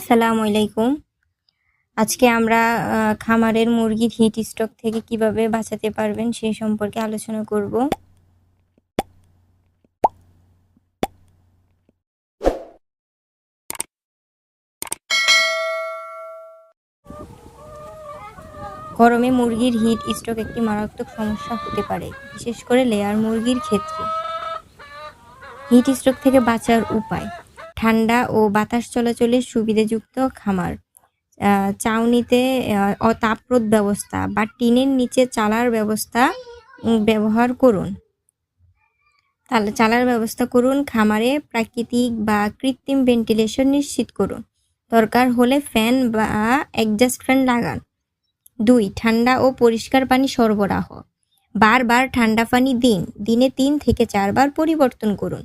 আসসালামু আলাইকুম। আজকে আমরা খামারের মুরগির হিট স্ট্রোক থেকে কীভাবে বাঁচাতে পারবেন সেই সম্পর্কে আলোচনা করব। গরমে মুরগির হিট স্ট্রোক একটি মারাত্মক সমস্যা হতে পারে, বিশেষ করে লেয়ার মুরগির ক্ষেত্রে। হিট স্ট্রোক থেকে বাঁচার উপায়। ঠান্ডা ও বাতাস চলাচলের সুবিধাযুক্ত খামার। চাউনিতে আহ, অতাপরোধ ব্যবস্থা বা টিনের নিচে চালার ব্যবস্থা ব্যবহার করুন। তাহলে চালার ব্যবস্থা করুন খামারে প্রাকৃতিক বা কৃত্রিম ভেন্টিলেশন নিশ্চিত করুন। দরকার হলে ফ্যান বা অ্যাডজাস্ট ফ্যান লাগান। দুই ঠান্ডা ও পরিষ্কার পানি সরবরাহ। বারবার ঠান্ডা পানি দিন। দিনে তিন থেকে চারবার পরিবর্তন করুন।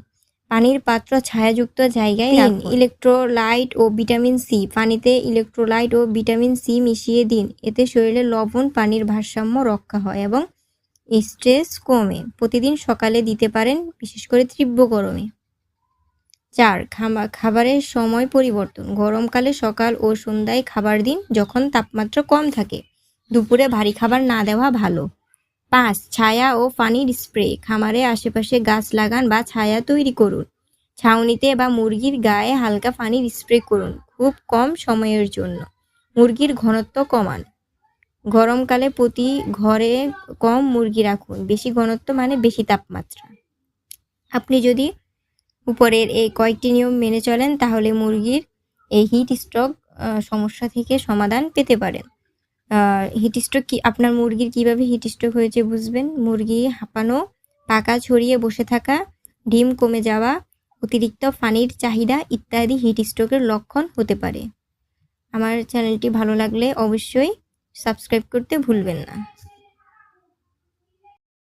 পানির পাত্র ছায়াযুক্ত জায়গায় রাখুন। ইলেকট্রোলাইট ও ভিটামিন সি। পানিতে ইলেকট্রোলাইট ও ভিটামিন সি মিশিয়ে দিন। এতে শরীরে লবণ পানির ভারসাম্য রক্ষা হয় এবং স্ট্রেস কমে। প্রতিদিন সকালে দিতে পারেন বিশেষ করে তীব্র গরমে। চার খামা- খাবারের সময় পরিবর্তন। গরমকালে সকাল ও সন্ধ্যায় খাবার দিন যখন তাপমাত্রা কম থাকে। দুপুরে ভারী খাবার না দেওয়া ভালো। পাঁচ, ছায়া ও পানির স্প্রে, খামারে আশেপাশে গাছ লাগান বা ছায়া তৈরি করুন। ছাউনিতে বা মুরগির গায়ে হালকা পানির স্প্রে করুন, খুব কম সময়ের জন্য। মুরগির ঘনত্ব কমান। গরমকালে প্রতি ঘরে কম মুরগি রাখুন, বেশি ঘনত্ব মানে বেশি তাপমাত্রা। আপনি যদি উপরের এই কয়েকটি নিয়ম মেনে চলেন, তাহলে মুরগির এই হিট স্ট্রোক সমস্যা থেকে সমাধান পেতে পারেন। হিট স্ট্রোক কি, আপনার মুরগির কীভাবে হিট স্ট্রোক হয়েছে বুঝবেন? মুরগি হাঁপানো, পাকা ছড়িয়ে বসে থাকা, ডিম কমে যাওয়া, অতিরিক্ত পানির চাহিদা ইত্যাদি হিট স্ট্রোকের লক্ষণ হতে পারে। আমার চ্যানেলটি ভালো লাগলে অবশ্যই সাবস্ক্রাইব করতে ভুলবেন না।